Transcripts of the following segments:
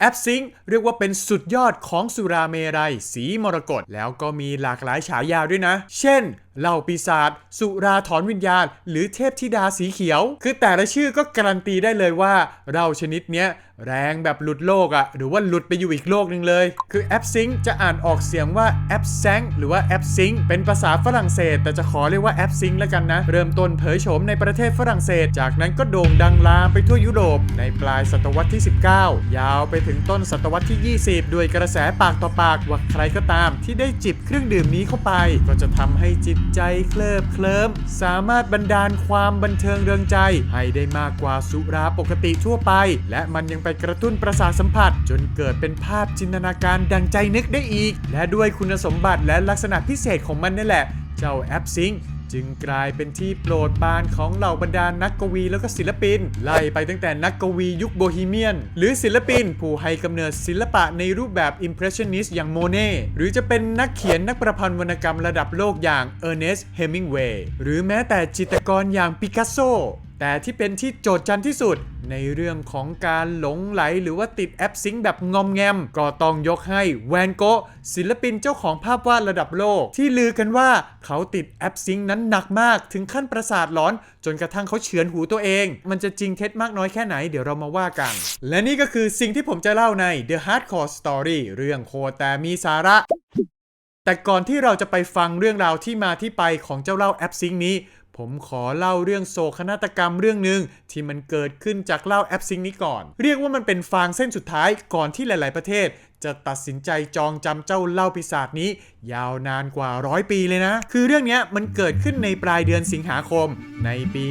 แอปซิงเรียกว่าเป็นสุดยอดของสุราเมรัย สีมรกตแล้วก็มีหลากหลายฉายาด้วยนะ เช่น เหล่าปีศาจสุราถอนวิญญาณ หรือเทพธิดาสีเขียว คือแต่ละชื่อก็การันตีได้เลยว่าเราชนิดเนี้ยแรงแบบหลุดโลกอะ่ะ หรือว่าหลุดไปอยู่อีกโลกหนึ่งเลย คือแอปซิงจะอ่านออกเสียงว่าแอปแซงหรือว่าแอปซิงเป็นภาษาฝรั่งเศส แต่จะขอเรียกว่าแอปซิงแล้วกันนะ เริ่มต้นเผยโฉมในประเทศฝรั่งเศส จากนั้นก็โด่งดังลามไปทั่วยุโรป ในปลายศตวรรษที่ 19 ยาวไปถึงต้นศตวรรษที่ 20 ด้วยกระแสปากต่อปากว่าใครก็ตาม ที่ได้จิบเครื่องดื่มนี้เข้าไป ก็จะทำให้จิตใจเคลิบเคลิ้มสามารถบันดาลความบันเทิงเริงใจ ให้ได้มากกว่าสุราปกติทั่วไป และมันยังไปกระตุ้นประสาทสัมผัส จนเกิดเป็นภาพจินตนาการดังใจนึกได้อีก และด้วยคุณสมบัติและลักษณะพิเศษของมันนี่แหละ เจ้าแอปซิงค์ จึงกลายเป็นที่โปรดปรานของเหล่าบรรดานักกวีแล้วก็ศิลปิน ไล่ไปตั้งแต่นักกวียุคโบฮีเมียน หรือศิลปิน ผู้ให้กำเนิดศิลปะในรูปแบบอิมเพรสชันนิสต์อย่างโมเน่หรือจะเป็นนักเขียนนักประพันธ์วรรณกรรมระดับโลกอย่างเออร์เนสต์เฮมิงเวย์หรือแม้แต่จิตรกรอย่างปิกัสโซ แต่ที่เป็นที่โจทย์จันที่สุด ในเรื่องของการหลงไหลหรือว่าติดแอปซิงแบบงอมแงม ก็ต้องยกให้แวนโกศิลปินเจ้าของภาพวาดระดับโลก ที่ลือกันว่าเขาติดแอปซิงนั้นหนักมากถึงขั้นประสาทหลอน จนกระทั่งเขาเฉือนหูตัวเอง มันจะจริงเท็จมากน้อยแค่ไหนเดี๋ยวเรามาว่ากัน และนี่ก็คือสิ่งที่ผมจะเล่าใน The Hardcore Story เรื่องโคแต่มีสาระแต่ก่อนที่เราจะไปฟังเรื่องราวที่มาที่ไปของเจ้าเล่าแอปซิงนี้ ผมขอเล่าเรื่องโศกนาฏกรรมเรื่องหนึ่งที่มันเกิดขึ้นจากเล่าแอปซิงนี้ก่อน เรียกว่ามันเป็นฟางเส้นสุดท้ายก่อนที่หลาย ๆ ประเทศ จะตัดสินใจจองจำเจ้าเล่าปีศาจนี้ ยาวนานกว่าร้อยปีเลยนะ คือเรื่องนี้มันเกิดขึ้นในปลายเดือนสิงหาคม ในปี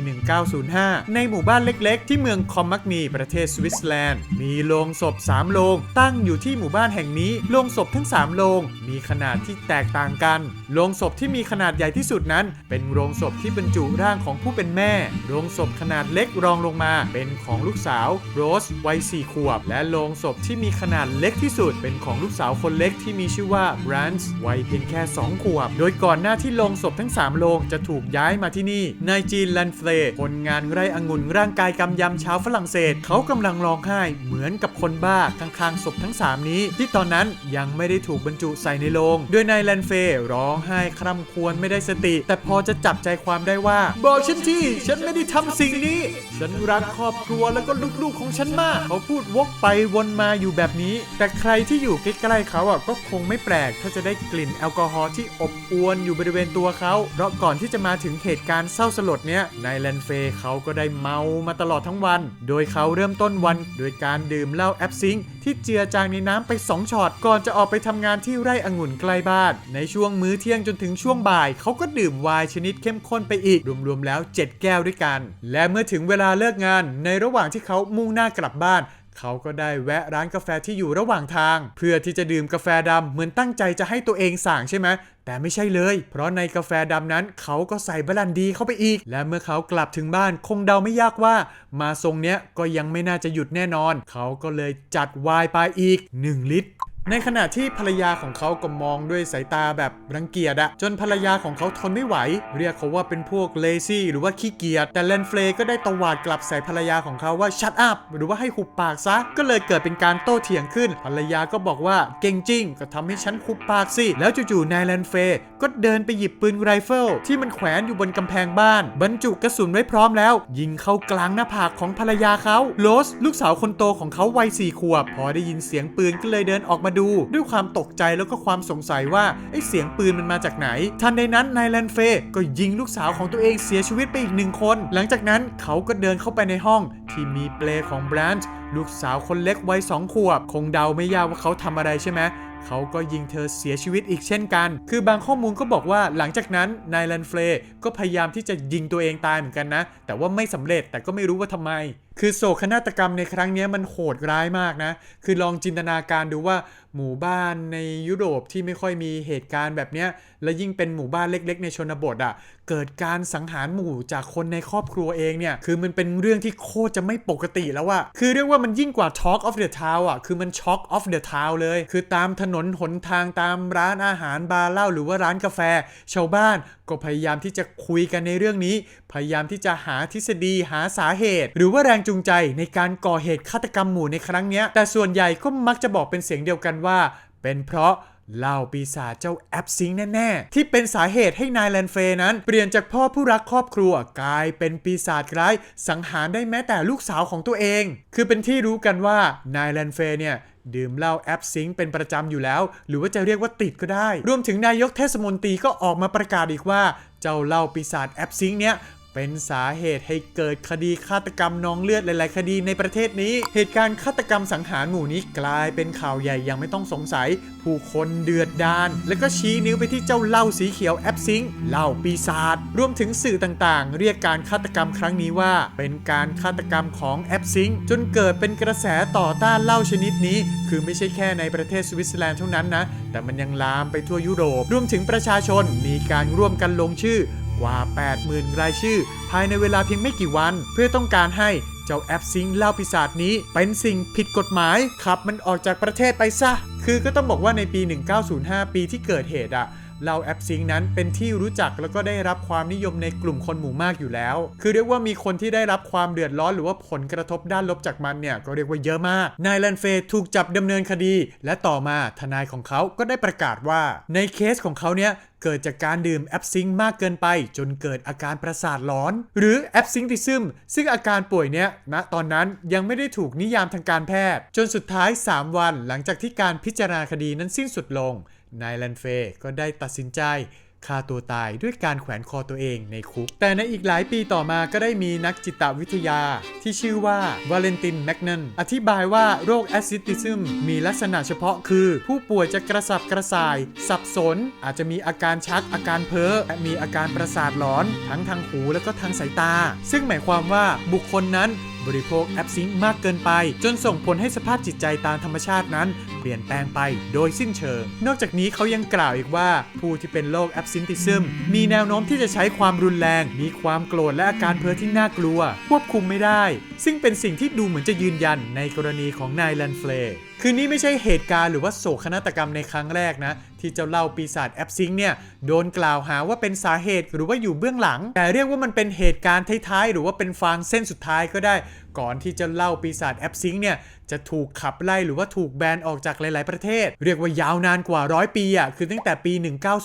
1905 ในหมู่บ้านเล็กๆ ที่เมืองคอมมักนีประเทศสวิตเซอร์แลนด์ มีโลงศพ 3 โลง ตั้งอยู่ที่หมู่บ้านแห่งนี้ โลงศพทั้ง 3 โลง มีขนาดที่แตกต่างกัน โลงศพที่มีขนาดใหญ่ที่สุดนั้น เป็นโลงศพที่บรรจุร่างของผู้เป็นแม่ โลงศพขนาดเล็กรองลงมา เป็นของลูกสาวโรสวัย4ขวบ และโลงศพที่มีขนาดเล็กที่สุดเป็นของลูกสาวคนเล็กที่มีชื่อว่าบรันส์วัยเพียงแค่ 2 ขวบ โดยก่อนหน้าที่โลงศพทั้ง 3 โลงจะถูกย้ายมาที่นี่นายจีนแลนเฟลคนงานไร่องุ่นร่างกายกำยำชาวฝรั่งเศส เขากำลังร้องไห้เหมือนกับคนบ้าข้างๆศพทั้ง 3 นี้ ที่ตอนนั้นยังไม่ได้ถูกบรรจุใส่ในโลงโดยนายแลนเฟลร้องไห้คร่ำครวญไม่ได้สติ แต่พอจะจับใจความได้ว่า บอกฉันที่ฉันไม่ได้ทำสิ่งนี้ ฉันรักครอบครัวแล้วก็ลูกๆของฉันมาก เขาพูดวกไปวนมาอยู่แบบนี้ แต่ใครที่อยู่ใกล้ๆเขาอะก็คงไม่แปลก ถ้าจะได้กลิ่นแอลกอฮอล์ที่อบอวนอยู่บริเวณตัวเขา เพราะก่อนที่จะมาถึงเหตุการณ์เศร้าสลดเนี้ยนายแลนเฟย์เขาก็ได้เมามาตลอดทั้งวัน โดยเขาเริ่มต้นวันโดยการดื่มเหล้าแอปซิงค์ที่เจือจางในน้ำไป 2ช็อตก่อนจะออกไปทำงานที่ไร่องุ่นใกล้บ้าน ในช่วงมื้อเที่ยงจนถึงช่วงบ่าย เขาก็ดื่มไวน์ชนิดเข้มข้นไปอีก รวมๆแล้ว 7 แก้วด้วยกัน และเมื่อถึงเวลาเลิกงาน ในระหว่างที่เขามุ่งหน้ากลับบ้าน เขาก็ได้แวะร้านกาแฟที่อยู่ระหว่างทาง เพื่อที่จะดื่มกาแฟดำเหมือนตั้งใจจะให้ตัวเองสั่งใช่ไหมแต่ไม่ใช่เลย เพราะในกาแฟดำนั้นเขาก็ใส่บรันดีเข้าไปอีก และเมื่อเขากลับถึงบ้านคงเดาไม่ยากว่า มาทรงเนี้ยก็ยังไม่น่าจะหยุดแน่นอน เขาก็เลยจัดไวน์ไปอีก 1 ลิตร ในขณะที่ภรรยาของเขาก็มองด้วยสายตาแบบรังเกียจอะจนภรรยาของเขาทนไม่ไหว เรียกเขาว่าเป็นพวกเลซี่หรือว่าขี้เกียจแต่แลนเฟลก็ได้ตวาดกลับใส่ภรรยาของเขาว่าชัดอัพหรือว่าให้หุบปากซะ ก็เลยเกิดเป็นการโต้เถียงขึ้น ภรรยาก็บอกว่าเก่งจริง ก็ทำให้ฉันหุบปากสิ แล้วจู่ๆนายแลนเฟลก็เดินไปหยิบปืนไรเฟิลที่มันแขวนอยู่บนกำแพงบ้าน บรรจุกระสุนไว้พร้อมแล้ว ยิงเข้ากลางหน้าผากของภรรยาเขาโรสลูกสาวคนโตของเขาวัยสี่ขวบ พอได้ยินเสียงปืนก็เลยเดินออกมาดูด้วยความตกใจแล้วก็ความสงสัยว่าไอ้เสียงปืนมันมาจากไหน ทันใดนั้นนายแลนเฟย์ก็ยิงลูกสาวของตัวเองเสียชีวิตไปอีกหนึ่งคน หลังจากนั้นเขาก็เดินเข้าไปในห้องที่มีเปลของบรนช์ลูกสาวคนเล็กวัยสองขวบ คงเดาไม่ยากว่าเขาทำอะไรใช่ไหมเขาก็ยิงเธอเสียชีวิตอีกเช่นกัน คือบางข้อมูลก็บอกว่าหลังจากนั้นนายแลนเฟก็พยายามที่จะยิงตัวเองตายเหมือนกันนะ แต่ว่าไม่สำเร็จแต่ก็ไม่รู้ว่าทำไม คือโศกนาฏกรรมในครั้งนี้มันโหดร้ายมากนะ คือลองจินตนาการดูว่าหมู่บ้านในยุโรปที่ไม่ค่อยมีเหตุการณ์แบบนี้และยิ่งเป็นหมู่บ้านเล็ก ๆ ในชนบทอะ่ะ เกิดการสังหารหมู่จากคนในครอบครัวเองเนี่ย คือมันเป็นเรื่องที่โคตรจะไม่ปกติแล้วอะคือเรียกว่ามันยิ่งกว่า Talk of the Town อะคือมัน Shock of the Town เลย คือตามถนนหนทางตามร้านอาหารบาร์เหล้าหรือว่าร้านกาแฟ ชาวบ้าน ก็พยายามที่จะคุยกันในเรื่องนี้ พยายามที่จะหาทฤษฎีหาสาเหตุ หรือว่าแรงจูงใจในการก่อเหตุฆาตกรรมหมู่ในครั้งนี้ แต่ส่วนใหญ่ก็มักจะบอกเป็นเสียงเดียวกันว่า เป็นเพราะเหล่าปีศาจเจ้าแอปซิงแน่ๆ ที่เป็นสาเหตุให้นายแลนเฟย์นั้น เปลี่ยนจากพ่อผู้รักครอบครัวกลายเป็นปีศาจร้าย สังหารได้แม้แต่ลูกสาวของตัวเอง คือเป็นที่รู้กันว่านายแลนเฟย์เนี่ย ดื่มเหล้าแอปซิงเป็นประจำอยู่แล้ว หรือว่าจะเรียกว่าติดก็ได้ รวมถึงนายกเทศมนตรีก็ออกมาประกาศอีกว่า เจ้าเหล้าปีศาจแอปซิงเนี่ย เป็นสาเหตุให้เกิดคดีฆาตกรรมน้องเลือดหลาย ๆ คดีในประเทศนี้ เหตุการณ์ฆาตกรรมสังหารหมู่นี้กลายเป็นข่าวใหญ่อยังไม่ต้องสงสัย ผู้คนเดือดดาน แล้วก็ชี้นิ้วไปที่เจ้าเหล้าสีเขียวแอปซิงเหล้าปีศาจรวมถึงสื่อต่าง ๆ เรียกการฆาตกรรมครั้งนี้ว่า เป็นการฆาตกรรมของแอปซิงจนเกิดเป็นกระแสต่อต้านเหล้าชนิดนี้ คือไม่ใช่แค่ในประเทศสวิตเซอร์แลนด์เท่านั้นนะแต่มันยังลามไปทั่วยุโรปรวมถึงประชาชนมีการร่วมกันลงชื่อ กว่า 80,000 รายชื่อ ภายในเวลาเพียงไม่กี่วัน เพื่อต้องการให้เจ้าแอปซิงค์เล่าปีศาจนี้ เป็นสิ่งผิดกฎหมายขับมันออกจากประเทศไปซะ คือก็ต้องบอกว่าในปี 1905 ปีที่เกิดเหตุอะ เหล่าแอปซิงนั้นเป็นที่รู้จักแล้วก็ได้รับความนิยมในกลุ่มคนหมู่มากอยู่แล้ว คือเรียกว่ามีคนที่ได้รับความเดือดร้อนหรือว่าผลกระทบด้านลบจากมันเนี่ยก็เรียกว่าเยอะมาก นายแลนเฟย์ถูกจับดำเนินคดี และต่อมาทนายของเขาก็ได้ประกาศว่า ในเคสของเขาเนี่ยเกิดจากการดื่มแอปซิงมากเกินไป จนเกิดอาการประสาทหลอน หรือแอปซิงติซึมซึ่งอาการป่วยเนี้ยณตอนนั้นยังไม่ได้ถูกนิยามทางการแพทย์ จนสุดท้าย 3 วันหลังจากที่การพิจารณาคดีนั้นสิ้นสุดลง นายแลนเฟย์ก็ได้ตัดสินใจฆ่าตัวตายด้วยการแขวนคอตัวเองในคุก แต่ในอีกหลายปีต่อมาก็ได้มีนักจิตวิทยา ที่ชื่อว่าวาเลนตินแมกนันอธิบายว่าโรคแอซิติซึมมีลักษณะเฉพาะคือ ผู้ป่วยจะกระสับกระส่าย สับสน อาจจะมีอาการชักอาการเพ้อและมีอาการประสาทหลอน ทั้งทางหูและก็ทางสายตา ซึ่งหมายความว่าบุคคลนั้น บริโภคแอปซิงค์มากเกินไป จนส่งผลให้สภาพจิตใจตามธรรมชาตินั้น เปลี่ยนแปลงไปโดยสิ้นเชิง นอกจากนี้เขายังกล่าวอีกว่า ผู้ที่เป็นโรคแอปซินติซึมมีแนวโน้มที่จะใช้ความรุนแรง มีความโกรธและอาการเพ้อที่น่ากลัว ควบคุมไม่ได้ ซึ่งเป็นสิ่งที่ดูเหมือนจะยืนยันในกรณีของนายแลนเฟลคือนี่ไม่ใช่เหตุการณ์หรือว่าโศกนาฏกรรมในครั้งแรกนะ ที่เจ้าเล่าปีศาจแอปซิงเนี่ยโดนกล่าวหาว่าเป็นสาเหตุหรือว่าอยู่เบื้องหลัง แต่เรียกว่ามันเป็นเหตุการณ์ท้ายๆ หรือว่าเป็นฟางเส้นสุดท้ายก็ได้ ก่อนที่จะเล่าปีศาจแอปซิงเนี่ยจะถูกขับไล่หรือว่าถูกแบนออกจากหลาย ๆประเทศ เรียกว่ายาวนานกว่าร้อยปีอะคือตั้งแต่ปี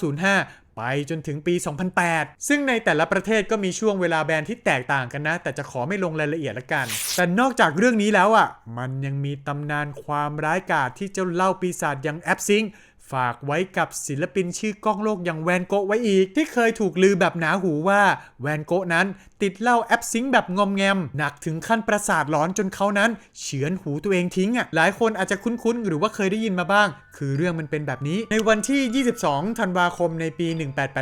1905 ไปจนถึงปี 2008 ซึ่งในแต่ละประเทศก็มีช่วงเวลาแบนที่แตกต่างกันนะ แต่จะขอไม่ลงรายละเอียดละกัน แต่นอกจากเรื่องนี้แล้วอะ มันยังมีตำนานความร้ายกาจที่เจ้าเล่าปีศาจอย่างแอปซิง ฝากไว้กับศิลปินชื่อก้องโลกอย่างแวนโกะไว้อีก ที่เคยถูกลือแบบหนาหูว่าแวนโกะนั้นติดเหล้าแอปซิงแบบงอมแงม หนักถึงขั้นประสาทหลอนจนเขานั้น เฉือนหูตัวเองทิ้งอะหลายคนอาจจะคุ้นๆ หรือว่าเคยได้ยินมาบ้าง คือเรื่องมันเป็นแบบนี้ ในวันที่ 22 ธันวาคมในปี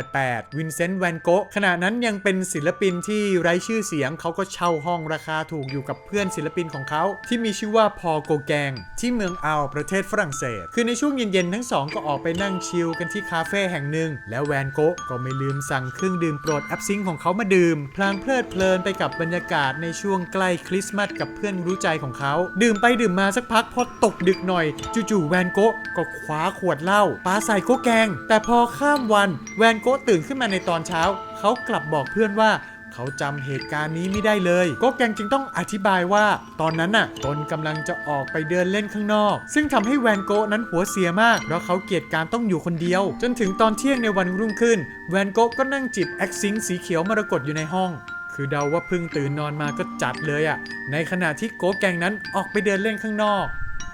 1888 วินเซนต์แวนโกะขณะนั้นยังเป็นศิลปินที่ไร้ชื่อเสียงเขาก็เช่าห้องราคาถูกอยู่กับเพื่อนศิลปินของเขาที่มีชื่อว่าพอโกแกง ที่เมืองอัลประเทศฝรั่งเศส คือในช่วงเย็นๆทั้งสองก็ออกไปนั่งชิลกันที่คาเฟ่แห่งหนึ่ง แล้วแวนโกะก็ไม่ลืมสั่งเครื่องดื่มโปรดแอปซิงของเขามาดื่ม พลางเพลิดเพลินไปกับบรรยากาศในช่วงใกล้คริสต์มาสกับเพื่อนรู้ใจของเขา ดื่มไปดื่มมาสักพักพอตกดึกหน่อย จู่ๆแวนโกะก็คว้าขวดเหล้าปาใส่โกแกง แต่พอข้ามวันแวนโกะตื่นขึ้นมาในตอนเช้า เขากลับบอกเพื่อนว่า เขาจำเหตุการณ์นี้ไม่ได้เลยโก็แกงจึงต้องอธิบายว่า ตอนนั้นน่ะตนกำลังจะออกไปเดินเล่นข้างนอก ซึ่งทำให้แวนโกะนั้นหัวเสียมาก เพราะเขาเกลียดการต้องอยู่คนเดียว จนถึงตอนเที่ยงในวันรุ่งขึ้น แวนโกะก็นั่งจิบแอคซิงสีเขียวมรกตอยู่ในห้อง คือเดาว่าพิ่งตื่นนอนมาก็จัดเลยอะ่ะ ในขณะที่โกแกงนั้นออกไปเดินเล่นข้างนอก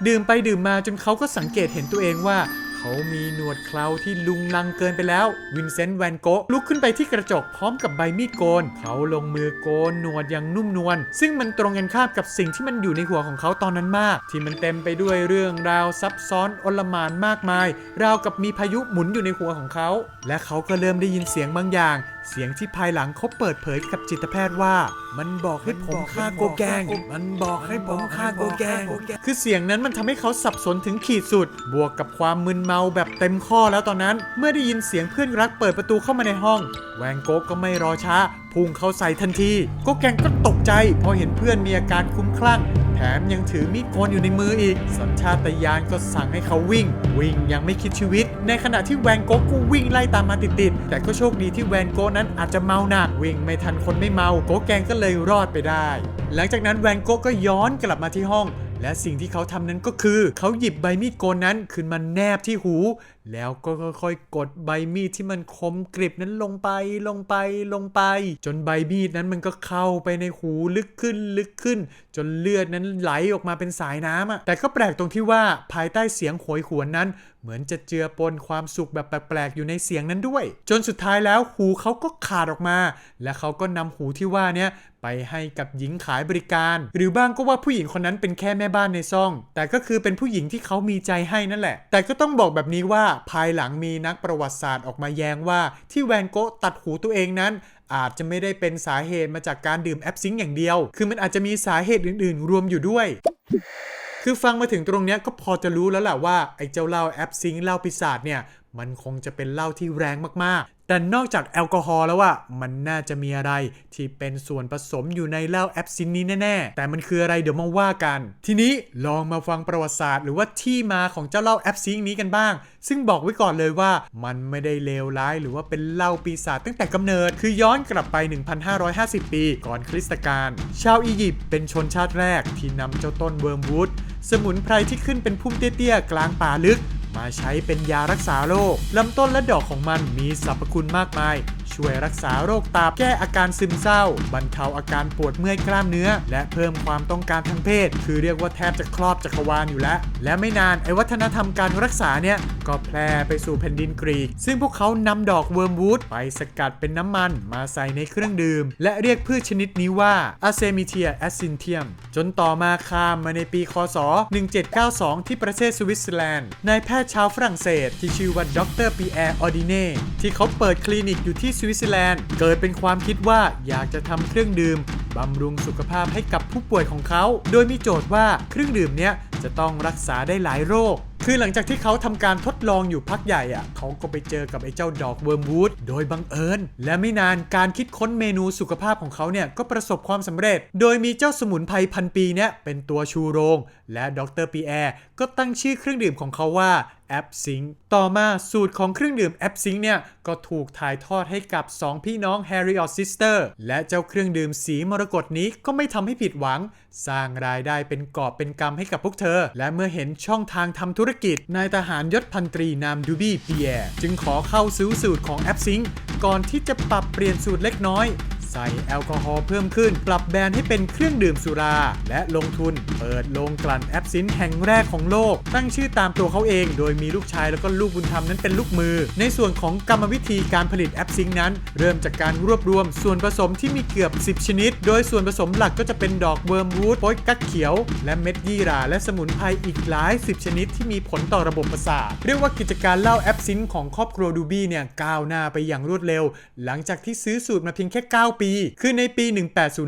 ดื่มไปดื่มมาจนเขาก็สังเกตเห็นตัวเองว่า เขามีหนวดเคราที่ลุงลังเกินไปแล้ว วินเซนต์แวนโกะลุกขึ้นไปที่กระจกพร้อมกับใบมีดโกน เขาลงมือโกนหนวดอย่างนุ่มนวลซึ่งมันตรงกันข้ามกับสิ่งที่มันอยู่ในหัวของเขาตอนนั้นมาก ที่มันเต็มไปด้วยเรื่องราวซับซ้อนอลหมานมากมาย ราวกับมีพายุหมุนอยู่ในหัวของเขา และเขาก็เริ่มได้ยินเสียงบางอย่าง เสียงที่ภายหลังเขาเปิดเผยกับจิตแพทย์ว่า มันบอกให้ผมฆ่าโกแกง มันบอกให้ผมฆ่าโกแกง คือเสียงนั้นมันทำให้เขาสับสนถึงขีดสุด บวกกับความมึนเมาแบบเต็มข้อแล้วตอนนั้น เมื่อได้ยินเสียงเพื่อนรักเปิดประตูเข้ามาในห้อง แวงโกะก็ไม่รอช้า พุ่งเข้าใส่ทันที โกแกงก็ตกใจพอเห็นเพื่อนมีอาการคลุ้มคลั่ง แถมยังถือมีดโกนอยู่ในมืออีก สัญชาตญาณก็สั่งให้เขาวิ่ง วิ่งยังไม่คิดชีวิต ในขณะที่แวนโกะก็วิ่งไล่ตามมาติดๆ แต่ก็โชคดีที่แวนโกะนั้นอาจจะเมาหนัก วิ่งไม่ทันคนไม่เมา โกแกงก็เลยรอดไปได้ หลังจากนั้นแวนโกะก็ย้อนกลับมาที่ห้องและสิ่งที่เขาทำนั้นก็คือ เขาหยิบใบมีดโกนนั้นขึ้นมาแนบที่หู แล้วก็ค่อยๆ กดใบมีดที่มันคมกริบนั้นลงไปลงไปลงไป จนใบมีดนั้นมันก็เข้าไปในหูลึกขึ้นลึกขึ้น จนเลือดนั้นไหลออกมาเป็นสายน้ำอะแต่ก็แปลกตรงที่ว่าภายใต้เสียงโหยหวนนั้น เหมือนจะเจือปนความสุขแบบแปลกๆอยู่ในเสียงนั้นด้วย จนสุดท้ายแล้วหูเขาก็ขาดออกมา และเขาก็นำหูที่ว่าเนี้ยไปให้กับหญิงขายบริการ หรือบ้างก็ว่าผู้หญิงคนนั้นเป็นแค่แม่บ้านในซ่อง แต่ก็คือเป็นผู้หญิงที่เขามีใจให้นั่นแหละ แต่ก็ต้องบอกแบบนี้ว่าภายหลังมีนักประวัติศาสตร์ออกมาแย้งว่าที่แวนโกะตัดหูตัวเองนั้น อาจจะไม่ได้เป็นสาเหตุมาจากการดื่มแอปซิงค์อย่างเดียว คือมันอาจจะมีสาเหตุอื่น ๆ รวมอยู่ด้วยคือฟังมาถึงตรงเนี้ยก็พอจะรู้แล้วแหละว่าไอ้เจ้าเหล้าแอปซิงค์เหล้าปีศาจเนี่ยมันคงจะเป็นเหล้าที่แรงมากๆ แต่นอกจากแอลกอฮอล์แล้วว่ามันน่าจะมีอะไรที่เป็นส่วนผสมอยู่ในเหล้าแอปซินนี้แน่ๆ แต่มันคืออะไรเดี๋ยวมาว่ากัน ทีนี้ลองมาฟังประวัติศาสตร์ หรือว่าที่มาของเจ้าเหล้าแอปซิงนี้กันบ้าง ซึ่งบอกไว้ก่อนเลยว่า มันไม่ได้เลวร้าย หรือว่าเป็นเหล้าปีศาจตั้งแต่กำเนิด คือย้อนกลับไป 1,550 ปี ก่อนคริสตกาลชาวอียิปต์เป็นชนชาติแรกที่นำเจ้าต้นเวิร์มวูดสมุนไพรที่ขึ้นเป็นพุ่มเตี้ยๆกลางป่าลึก มาใช้เป็นยารักษาโรคลำต้นและดอกของมันมีสรรพคุณมากมาย ช่วยรักษาโรคตาแก้อาการซึมเศร้า บรรเทาอาการปวดเมื่อยกล้ามเนื้อ และเพิ่มความต้องการทางเพศ คือเรียกว่าแทบจะครอบจักรวาลอยู่แล้ว และไม่นานไอวัฒนธรรมการรักษาเนี่ยก็แพร่ไปสู่แผ่นดินกรีก ซึ่งพวกเขานำดอกเวิร์มวูดไปสกัดเป็นน้ำมันมาใส่ในเครื่องดื่ม และเรียกพืชชนิดนี้ว่า a c e m i t i a a c i n t i u m จนต่อมาข้ามมาในปีคศ 1792 ที่ประเทศสวิตเซอร์แลนด์ นายแพทย์ชาวฝรั่งเศส ที่ชื่อว่าดรปีแอร์ออดิเน่ที่เขาเปิดคลินิกอยู่ที่สวิตเซอร์แลนด์ เกิดเป็นความคิดว่าอยากจะทำเครื่องดื่มบำรุงสุขภาพให้กับผู้ป่วยของเขา โดยมีโจทย์ว่าเครื่องดื่มเนี้ยจะต้องรักษาได้หลายโรค คือหลังจากที่เขาทำการทดลองอยู่พักใหญ่อะเขาก็ไปเจอกับไอ้เจ้าดอกเวิร์มวูดโดยบังเอิญ และไม่นานการคิดค้นเมนูสุขภาพของเขาเนี่ยก็ประสบความสำเร็จ โดยมีเจ้าสมุนไพรพันปีเนี่ยเป็นตัวชูโรง และดรปีแอร์ก็ตั้งชื่อเครื่องดื่มของเขาว่าแอปซิงต่อมาสูตรของเครื่องดื่มแอปซิงเนี่ย ก็ถูกถ่ายทอดให้กับ 2 พี่น้องแฮร์รี่ออซิสเตอร์และเจ้าเครื่องดื่มสีมรกตนี้ก็ไม่ทำให้ผิดหวัง สร้างรายได้เป็นกอบเป็นกำให้กับพวกเธอ และเมื่อเห็นช่องทางทำธุรกิจนายทหารยศพันตรีนามดูบี้เปียร์จึงขอเข้าซื้อสูตรของแอปซิงก่อนที่จะปรับเปลี่ยนสูตรเล็กน้อย ใส่แอลกอฮอล์เพิ่มขึ้น ปรับแบรนด์ให้เป็นเครื่องดื่มสุรา และลงทุน เปิดโรงกลั่นแอปซินแห่งแรกของโลก ตั้งชื่อตามตัวเขาเอง โดยมีลูกชายแล้วก็ลูกบุญธรรมนั้นเป็นลูกมือ ในส่วนของกรรมวิธีการผลิตแอปซิงนั้น เริ่มจากการรวบรวมส่วนผสมที่มีเกือบ 10 ชนิด โดยส่วนผสมหลักก็จะเป็นดอกเวิร์มวูดโป๊ยกั๊กเขียว และเม็ดยี่หร่าและสมุนไพรอีกหลายสิบชนิดที่มีผลต่อระบบประสาทเรียกว่ากิจการเหล้าแอปซินของครอบครัวดูบี้เนี่ยก้าวหน้าไปอย่างรวดเร็ว หลังจากที่ซื้อสูตรมาเพียงแค่ 9ปี คือในปี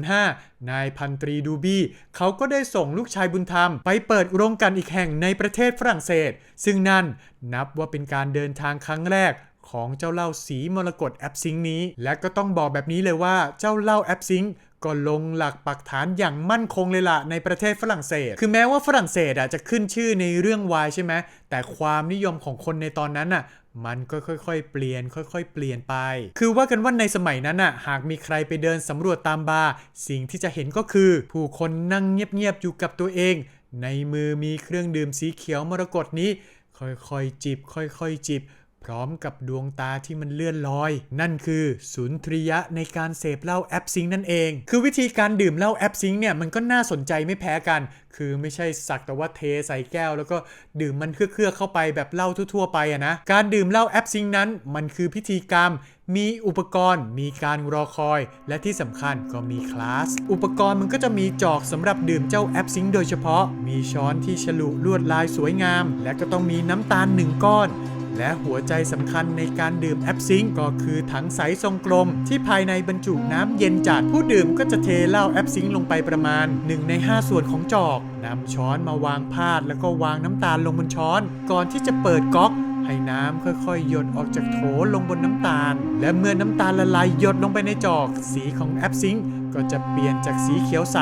1805 นายพันตรีดูบี้เขาก็ได้ส่งลูกชายบุญธรรม ไปเปิดโรงกันอีกแห่งในประเทศฝรั่งเศส ซึ่งนั่นนับว่าเป็นการเดินทางครั้งแรกของเจ้าเล้าสีมรกตแอปซิงนี้ และก็ต้องบอกแบบนี้เลยว่าเจ้าเล้าแอปซิงก็ลงหลักปักฐานอย่างมั่นคงเลยล่ะในประเทศฝรั่งเศส คือแม้ว่าฝรั่งเศสอะจะขึ้นชื่อในเรื่องวน์ใช่ไหมแต่ความนิยมของคนในตอนนั้นอะ มันก็ค่อยๆ เปลี่ยน ค่อยๆ เปลี่ยนไป คือว่ากันว่าในสมัยนั้นน่ะ หากมีใครไปเดินสำรวจตามบาร์ สิ่งที่จะเห็นก็คือ ผู้คนนั่งเงียบๆ อยู่กับตัวเอง ในมือมีเครื่องดื่มสีเขียวมรกตนี้ ค่อยๆ จิบ ค่อยๆ จิบ พร้อมกับดวงตาที่มันเลื่อนลอย นั่นคือสุนทรียะในการเสพเหล้าแอปซิงนั่นเอง คือวิธีการดื่มเหล้าแอปซิงเนี่ยมันก็น่าสนใจไม่แพ้กัน คือไม่ใช่สักแต่ว่าเทใส่แก้ว แล้วก็ดื่มมันเครือๆเข้าไปแบบเหล้าทั่วๆไปอะนะการดื่มเหล้าแอปซิงนั้น มันคือพิธีกรรมมีอุปกรณ์มีการรอคอย และที่สำคัญก็มีคลาส อุปกรณ์มันก็จะมีจอกสำหรับดื่มเจ้าแอปซิงโดยเฉพาะ มีช้อนที่ฉลุลวดลายสวยงาม และก็ต้องมีน้ำตาลหนึ่งก้อน และหัวใจสำคัญในการดื่มแอปซิงก์ก็คือถังใสทรงกลม ที่ภายในบรรจุน้ำเย็นจัดผู้ดื่มก็จะเทเหล้าแอปซิงก์ลงไปประมาณ 1 ใน 5 ส่วนของจอกนำช้อนมาวางพาด แล้วก็วางน้ำตาลลงบนช้อน ก่อนที่จะเปิดก๊อกให้น้ำค่อยๆ หยดออกจากโถลงบนน้ำตาล และเมื่อน้ำตาลละลายหยดลงไปในจอก สีของแอปซิงก์ก็จะเปลี่ยนจากสีเขียวใส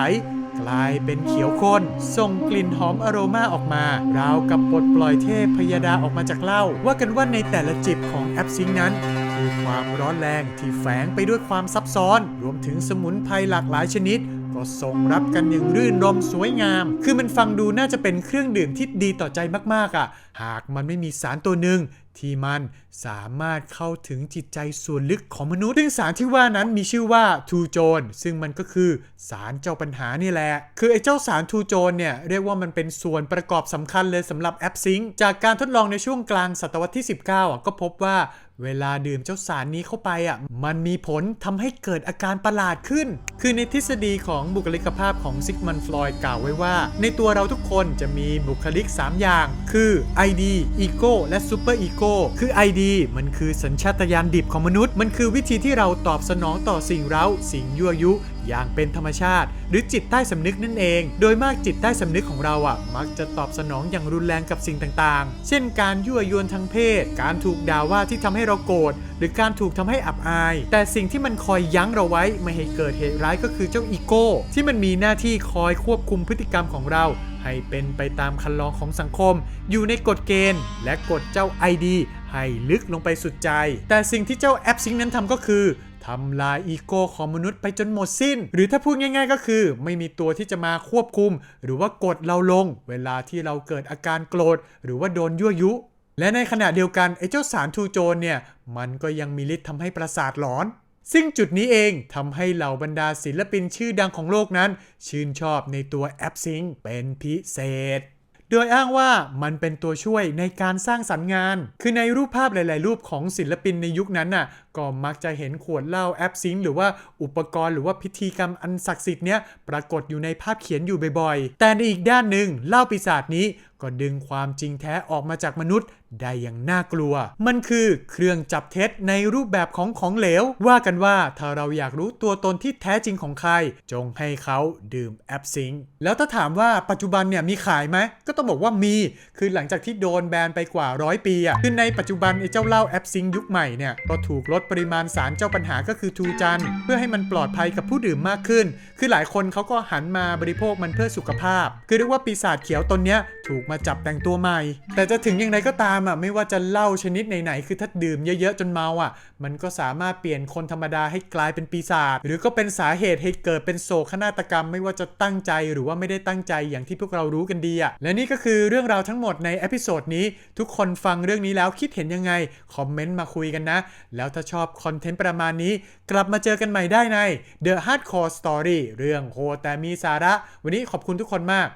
ลายเป็นเขียวข้น ส่งกลิ่นหอมอโรมาออกมา ราวกับปลดปล่อยเทพพยดาออกมาจากเหล้าว่ากันว่าในแต่ละจิบของแอปซิงนั้นคือความร้อนแรงที่แฝงไปด้วยความซับซ้อน รวมถึงสมุนไพรหลากหลายชนิด ก็ส่งรับกันอย่างรื่นรมสวยงาม คือมันฟังดูน่าจะเป็นเครื่องดื่มที่ดีต่อใจมากๆอะ หากมันไม่มีสารตัวหนึ่งที่มันสามารถเข้าถึงจิตใจส่วนลึกของมนุษย์ ซึ่งสารที่ว่านั้นมีชื่อว่าทูโจน ซึ่งมันก็คือสารเจ้าปัญหานี่แหละ คือไอ้เจ้าสารทูโจนเนี่ยเรียกว่ามันเป็นส่วนประกอบสำคัญเลยสำหรับแอปซิงจากการทดลองในช่วงกลางศตวรรษที่ 19อะก็พบว่า เวลาดื่มเจ้าสารนี้เข้าไปอะ มันมีผลทำให้เกิดอาการประหลาดขึ้น คือในทฤษฎีของบุคลิกภาพของซิกมันฟลอยด์กล่าวไว้ว่า ในตัวเราทุกคนจะมีบุคลิก 3 อย่าง คือ ID Ego และ Super Ego คือ ID มันคือสัญชาตญาณดิบของมนุษย์ มันคือวิธีที่เราตอบสนองต่อสิ่งเร้า สิ่งยั่วยุ อย่างเป็นธรรมชาติ หรือจิตใต้สำนึกนั่นเอง โดยมากจิตใต้สำนึกของเราอะมักจะตอบสนองอย่างรุนแรงกับสิ่งต่างๆ เช่น การยั่วยวนทางเพศ การถูกด่าว่าที่ทำให้เราโกรธหรือการถูกทำให้อับอาย แต่สิ่งที่มันคอยยั้งเราไว้ไม่ให้เกิดเหตุร้ายก็คือเจ้าอีโก้ ที่มันมีหน้าที่คอยควบคุมพฤติกรรมของเราให้เป็นไปตามคันลองของสังคม อยู่ในกฎเกณฑ์ และกฎเจ้า ID ให้ลึกลงไปสุดใจ แต่สิ่งที่เจ้าแอปซิงนั้นทำก็คือ ทำลายอีโก้ของมนุษย์ไปจนหมดสิ้น หรือถ้าพูดง่าย ๆ ก็คือ ไม่มีตัวที่จะมาควบคุม หรือว่ากดเราลง เวลาที่เราเกิดอาการโกรธ หรือว่าโดนยั่วยุ และในขณะเดียวกันไอ้เจ้าสารทูโจนเนี่ยมันก็ยังมีฤทธิ์ทำให้ประสาทหลอนซึ่งจุดนี้เองทำให้เหล่าบรรดาศิลปินชื่อดังของโลกนั้น ชื่นชอบในตัวแอปซิงเป็นพิเศษ โดยอ้างว่ามันเป็นตัวช่วยในการสร้างสรรค์งาน คือในรูปภาพหลาย ๆ รูปของศิลปินในยุคนั้นน่ะ ก็มักจะเห็นขวดเหล้าแอปซิงค์หรือว่าอุปกรณ์หรือว่าพิธีกรรมอันศักดิ์สิทธิ์เนี้ยปรากฏอยู่ในภาพเขียนอยู่บ่อยๆ แต่ในอีกด้านหนึ่งเหล้าปีศาจนี้ก็ดึงความจริงแท้ออกมาจากมนุษย์ ได้อย่างน่ากลัว มันคือเครื่องจับเท็จในรูปแบบของของเหลว ว่ากันว่าถ้าเราอยากรู้ตัวตนที่แท้จริงของใคร จงให้เขาดื่มแอปซิงค์แล้วถ้าถามว่าปัจจุบันเนี่ยมีขายไหม ก็ต้องบอกว่ามี คือหลังจากที่โดนแบนไปกว่าร้อยปีอะคือในปัจจุบันไอ้เจ้าเหล้าแอปซิงค์ยุคใหม่เนี่ยก็ถูกลดปริมาณสารเจ้าปัญหาก็คือทูจัน เพื่อให้มันปลอดภัยกับผู้ดื่มมากขึ้น คือหลายคนเขาก็หันมาบริโภคมันเพื่อสุขภาพ คือเรียกว่าปีศาจเขียวตนเนี้ยถูกมาจับแต่งตัวใหม่ แต่จะถึงอย่างไรก็ตามอะไม่ว่าจะเหล้าชนิดไหนๆคือถ้าดื่มเยอะๆจนเมาอะ มันก็สามารถเปลี่ยนคนธรรมดาให้กลายเป็นปีศาจหรือก็เป็นสาเหตุให้เกิดเป็นโศกนาฏกรรม ไม่ว่าจะตั้งใจหรือว่าไม่ได้ตั้งใจอย่างที่พวกเรารู้กันดีอะและนี่ก็คือเรื่องราวทั้งหมดในเอพิโซดนี้ทุกคนฟังเรื่องนี้แล้วคิดเห็นยังไงคอมเมนต์มาคุยกันนะ แล้วถ้าชอบคอนเทนต์ประมาณนี้ กลับมาเจอกันใหม่ได้ใน The Hardcore Story เรื่องโหแต่มีสาระ วันนี้ขอบคุณทุกคนมาก